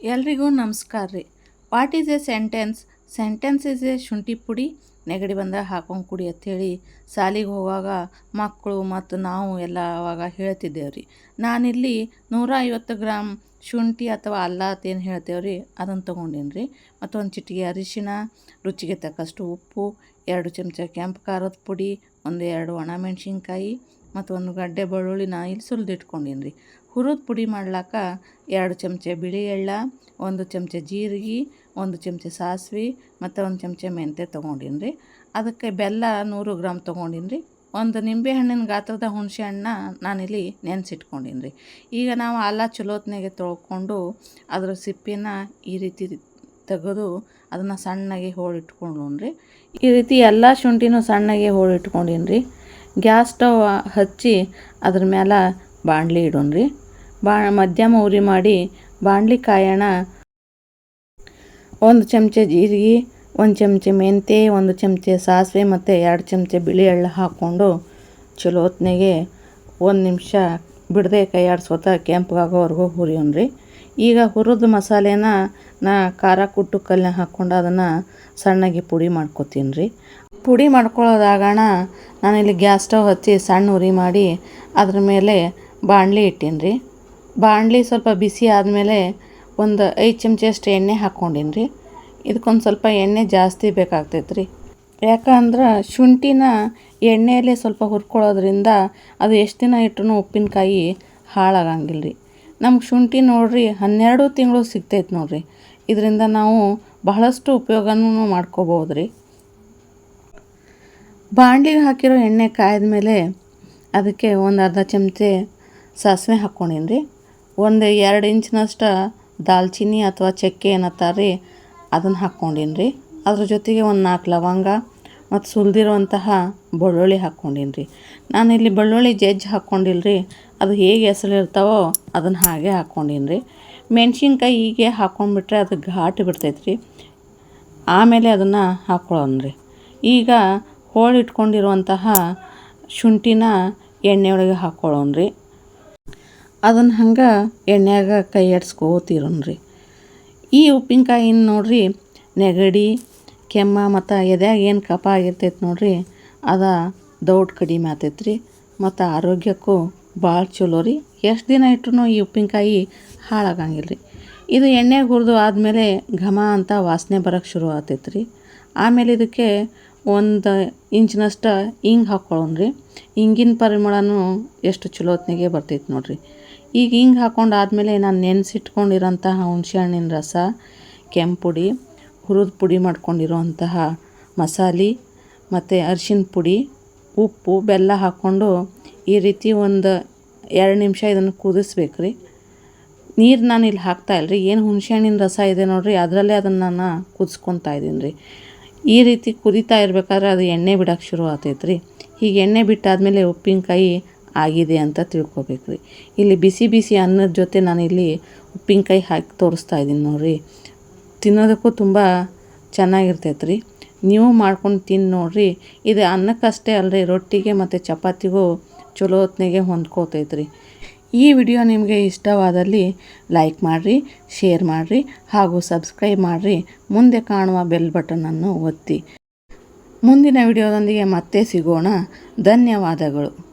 ಎಲ್ರಿಗೂ ನಮಸ್ಕಾರ ರೀ. What is a sentence sentence is a ಶುಂಠಿ ಪುಡಿ, ನೆಗಡಿ ಬಂದಾಗ ಹಾಕೊಂಡು ಕುಡಿ ಅಂಥೇಳಿ ಸಾಲಿಗೆ ಹೋಗುವಾಗ ಮಕ್ಕಳು ಮತ್ತು ನಾವು ಎಲ್ಲ ಆವಾಗ ಹೇಳ್ತಿದ್ದೇವೆ ರೀ. ನಾನಿಲ್ಲಿ ನೂರ ಐವತ್ತು ಗ್ರಾಮ್ ಶುಂಠಿ ಅಥವಾ ಅಲ್ಲ ಅಂತೇನು ಹೇಳ್ತೇವೆ ರೀ ಅದನ್ನು ತೊಗೊಂಡೇನಿ ರೀ. ಮತ್ತು ಒಂದು ಚಿಟಿಕೆ ಅರಿಶಿನ ರುಚಿಗೆ ತಕ್ಕಷ್ಟು ಉಪ್ಪು, ಎರಡು ಚಮಚ ಕೆಂಪು ಖಾರದ ಪುಡಿ, ಒಂದು ಎರಡು ಒಣಮೆಣ್ಸಿನ್ಕಾಯಿ ಮತ್ತು ಒಂದು ಗಡ್ಡೆ ಬೆಳ್ಳುಳ್ಳಿನ ಇಲ್ಲಿ ಸುಲಿದಿಟ್ಕೊಂಡೀನಿ ರೀ. ಹುರಿದ ಪುಡಿ ಮಾಡ್ಲಾಕ ಎರಡು ಚಮಚ ಬಿಳಿ ಎಳ್ಳ, ಒಂದು ಚಮಚ ಜೀರಿಗೆ, ಒಂದು ಚಮಚ ಸಾಸಿವೆ ಮತ್ತು ಒಂದು ಚಮಚ ಮೆಂತ್ಯ ತೊಗೊಂಡೀನಿ ರೀ ಅದಕ್ಕೆ ಬೆಲ್ಲ ನೂರು ಗ್ರಾಮ್ ತೊಗೊಂಡೀನಿ ರೀ ಒಂದು ನಿಂಬೆ ಹಣ್ಣಿನ ಗಾತ್ರದ ಹುಣಸೆ ಹಣ್ಣನ್ನ ನಾನಿಲ್ಲಿ ನೆನೆಸಿಟ್ಕೊಂಡೀನಿ ರೀ ಈಗ ನಾವು ಅಲ್ಲ ಚಲೋತ್ನಾಗೆ ತೊಳ್ಕೊಂಡು ಅದರ ಸಿಪ್ಪಿನ ಈ ರೀತಿ ತೆಗೆದು ಅದನ್ನು ಸಣ್ಣಗೆ ಹೋಳಿಟ್ಕೊಂಡು ರೀ ಈ ರೀತಿ ಎಲ್ಲ ಶುಂಠಿನೂ ಸಣ್ಣಗೆ ಹೋಳಿಟ್ಕೊಂಡೀನಿ ರೀ ಗ್ಯಾಸ್ ಸ್ಟವ್ ಹಚ್ಚಿ ಅದ್ರ ಮೇಲೆ ಬಾಣಲಿ ಇಡೋಣ್ರಿ. ಬಾ, ಮಧ್ಯಮ ಉರಿ ಮಾಡಿ ಬಾಣಲಿ ಕಾಯೋಣ. ಒಂದು ಚಮಚ ಜೀರಿಗೆ, ಒಂದು ಚಮಚ ಮೆಂತ್ಯ ಒಂದು ಚಮಚ ಸಾಸಿವೆ ಮತ್ತು ಎರಡು ಚಮಚ ಬಿಳಿ ಎಳ್ಳು ಹಾಕ್ಕೊಂಡು ಚಲೋ ಹೊತ್ನಾಗೆ ಒಂದು ನಿಮಿಷ ಬಿಡದೆ ಕೈ ಆಡ್ಸ್ಕೊತ ಕೆಂಪಗಾಗೋವರೆಗೂ ಹುರಿಯೋಣ್ರಿ ಈಗ ಹುರಿದ ಮಸಾಲೆನ ನಾ ಖಾರ ಕುಟ್ಟು ಕಲ್ಲ ಹಾಕ್ಕೊಂಡು ಅದನ್ನು ಸಣ್ಣಗೆ ಪುಡಿ ಮಾಡ್ಕೊತೀನಿ ರೀ. ಪುಡಿ ಮಾಡ್ಕೊಳ್ಳೋದಾಗಣ, ನಾನಿಲ್ಲಿ ಗ್ಯಾಸ್ ಸ್ಟವ್ ಹಚ್ಚಿ ಸಣ್ಣ ಉರಿ ಮಾಡಿ ಅದ್ರ ಮೇಲೆ ಬಾಣಲಿ ಇಟ್ಟೀನಿ ರೀ. ಬಾಣಲಿ ಸ್ವಲ್ಪ ಬಿಸಿ ಆದಮೇಲೆ ಒಂದು ಐದು ಚಮಚಷ್ಟು ಎಣ್ಣೆ ಹಾಕ್ಕೊಂಡೀನಿ ರೀ. ಇದಕ್ಕೊಂದು ಸ್ವಲ್ಪ ಎಣ್ಣೆ ಜಾಸ್ತಿ ಬೇಕಾಗ್ತೈತೆ ರೀ ಯಾಕಂದ್ರೆ ಶುಂಠಿನ ಎಣ್ಣೆಯಲ್ಲೇ ಸ್ವಲ್ಪ ಹುರ್ಕೊಳ್ಳೋದ್ರಿಂದ ಅದು ಎಷ್ಟು ದಿನ ಇಟ್ಟರು ಉಪ್ಪಿನಕಾಯಿ ಹಾಳಾಗಂಗಿಲ್ಲ ರೀ. ನಮ್ಗೆ ಶುಂಠಿ ನೋಡಿರಿ ಹನ್ನೆರಡು ತಿಂಗಳು ಸಿಗ್ತೈತೆ ನೋಡಿರಿ. ಇದರಿಂದ ನಾವು ಬಹಳಷ್ಟು ಉಪಯೋಗನೂ ಮಾಡ್ಕೋಬೋದು ರೀ. ಬಾಣಲಿಗೆ ಹಾಕಿರೋ ಎಣ್ಣೆ ಕಾಯ್ದ ಮೇಲೆ ಅದಕ್ಕೆ ಒಂದು ಅರ್ಧ ಚಮಚೆ ಸಾಸಿವೆ ಹಾಕ್ಕೊಂಡೀನಿ ರೀ. ಒಂದು ಎರಡು ಇಂಚಿನಷ್ಟು ದಾಲ್ಚಿನ್ನಿ ಅಥವಾ ಚಕ್ಕೆ ಏನತ್ತಾರೆ ರೀ ಅದನ್ನು ಹಾಕ್ಕೊಂಡೀನಿ ರೀ ಅದ್ರ ಜೊತೆಗೆ ಒಂದು ನಾಲ್ಕು ಲವಂಗ ಮತ್ತು ಸುಲಿದಿರುವಂತಹ ಬೆಳ್ಳುಳ್ಳಿ ಹಾಕ್ಕೊಂಡೀನಿ ರೀ ನಾನಿಲ್ಲಿ ಬೆಳ್ಳುಳ್ಳಿ ಜಜ್ಜಿ ಹಾಕ್ಕೊಂಡಿಲ್ಲ ರೀ ಅದು ಹೇಗೆ ಹೆಸರಿರ್ತಾವೋ ಅದನ್ನು ಹಾಗೆ ಹಾಕ್ಕೊಂಡೀನಿ ರೀ ಮೆಣಸಿನ್ಕಾಯಿ ಹೀಗೆ ಹಾಕ್ಕೊಂಡ್ಬಿಟ್ರೆ ಅದು ಘಾಟ್ ಬಿಡ್ತೈತೆ ರೀ ಆಮೇಲೆ ಅದನ್ನು ಹಾಕ್ಕೊಳ್ಳೋಣ ರೀ ಈಗ ಹೋಳಿಟ್ಕೊಂಡಿರುವಂತಹ ಶುಂಠಿನ ಎಣ್ಣೆಯೊಳಗೆ ಹಾಕ್ಕೊಳ್ಳೋಣ ರೀ ಅದನ್ನು ಹಂಗೆ ಎಣ್ಣೆಯಾಗ ಕೈ ರೀ ಈ ಉಪ್ಪಿನಕಾಯಿನ ನೋಡ್ರಿ, ನೆಗಡಿ, ಕೆಮ್ಮ ಮತ್ತು ಎದ್ಯಾಗ ಏನು ಕಫ ಆಗಿರ್ತೈತೆ ನೋಡ್ರಿ, ಅದ ದೌಡ್ ಕಡಿಮೆ ಆತೈತೆ ರೀ ಮತ್ತು ಆರೋಗ್ಯಕ್ಕೂ ಭಾಳ ಚಲೋ ರೀ. ಎಷ್ಟು ದಿನ ಇಟ್ಟರು ಈ ಉಪ್ಪಿನಕಾಯಿ ಹಾಳಾಗಂಗಿಲ್ಲ ರೀ ಇದು ಎಣ್ಣೆಗೆ ಹುರಿದು ಆದಮೇಲೆ ಘಮ ಅಂತ ವಾಸನೆ ಬರೋಕ್ಕೆ ಶುರು ಆತೈತೆ ರೀ ಆಮೇಲೆ ಇದಕ್ಕೆ ಒಂದು ಇಂಚಿನಷ್ಟು ಹಿಂಗೆ ಹಾಕ್ಕೊಳ್ಳೋಣ ರೀ ಇಂಗಿನ ಪರಿಮಳನೂ ಎಷ್ಟು ಚಲೋ ಹೊತ್ನಾಗೆ ಬರ್ತೈತೆ ನೋಡಿರಿ. ಈಗ ಹಿಂಗೆ ಹಾಕ್ಕೊಂಡು ಆದಮೇಲೆ ನಾನು ನೆನೆಸಿಟ್ಕೊಂಡಿರೋಂತಹ ಹುಣಸೆ ಹಣ್ಣಿನ ರಸ, ಕೆಂಪು ಪುಡಿ, ಹುರಿದ ಪುಡಿ ಮಾಡ್ಕೊಂಡಿರೋಂತಹ ಮಸಾಲೆ, ಮತ್ತು ಅರಿಶಿನ ಪುಡಿ, ಉಪ್ಪು, ಬೆಲ್ಲ ಹಾಕ್ಕೊಂಡು ಈ ರೀತಿ ಒಂದು ಎರಡು ನಿಮಿಷ ಇದನ್ನು ಕುದಿಸ್ಬೇಕು ರೀ ನೀರು ನಾನು ಇಲ್ಲಿ ಹಾಕ್ತಾ ಇಲ್ಲ ರೀ ಏನು ಹುಣಸೆ ಹಣ್ಣಿನ ರಸ ಇದೆ ನೋಡಿರಿ, ಅದರಲ್ಲೇ ಅದನ್ನು ನಾನು ಕುದಿಸ್ಕೊತಾ ಇದ್ದೀನಿ ರೀ ಈ ರೀತಿ ಕುದಿತಾ ಇರಬೇಕಾದ್ರೆ ಅದು ಎಣ್ಣೆ ಬಿಡೋಕೆ ಶುರು ಆಗ್ತೈತೆ ರೀ ಹೀಗೆ ಎಣ್ಣೆ ಬಿಟ್ಟಾದಮೇಲೆ ಉಪ್ಪಿನಕಾಯಿ ಆಗಿದೆ ಅಂತ ತಿಳ್ಕೊಬೇಕು ರೀ. ಇಲ್ಲಿ ಬಿಸಿ ಬಿಸಿ ಅನ್ನದ ಜೊತೆ ನಾನಿಲ್ಲಿ ಉಪ್ಪಿನಕಾಯಿ ಹಾಕಿ ತೋರಿಸ್ತಾ ಇದ್ದೀನಿ ನೋಡಿರಿ. ತಿನ್ನೋದಕ್ಕೂ ತುಂಬ ಚೆನ್ನಾಗಿರ್ತೈತೆ ರೀ ನೀವು ಮಾಡ್ಕೊಂಡು ತಿಂದು ನೋಡಿರಿ. ಇದು ಅನ್ನಕ್ಕಷ್ಟೇ ಅಲ್ಲರಿ ರೊಟ್ಟಿಗೆ ಮತ್ತು ಚಪಾತಿಗೂ ಚಲೋ ಹೊತ್ನಾಗೆ ಹೊಂದ್ಕೋತೈತೆ ರೀ ಈ ವಿಡಿಯೋ ನಿಮಗೆ ಇಷ್ಟವಾದಲ್ಲಿ ಲೈಕ್ ಮಾಡಿರಿ, ಶೇರ್ ಮಾಡಿರಿ ಹಾಗೂ ಸಬ್ಸ್ಕ್ರೈಬ್ ಮಾಡಿರಿ. ಮುಂದೆ ಕಾಣುವ ಬೆಲ್ ಬಟನನ್ನು ಒತ್ತಿ. ಮುಂದಿನ ವಿಡಿಯೋದೊಂದಿಗೆ ಮತ್ತೆ ಸಿಗೋಣ. ಧನ್ಯವಾದಗಳು.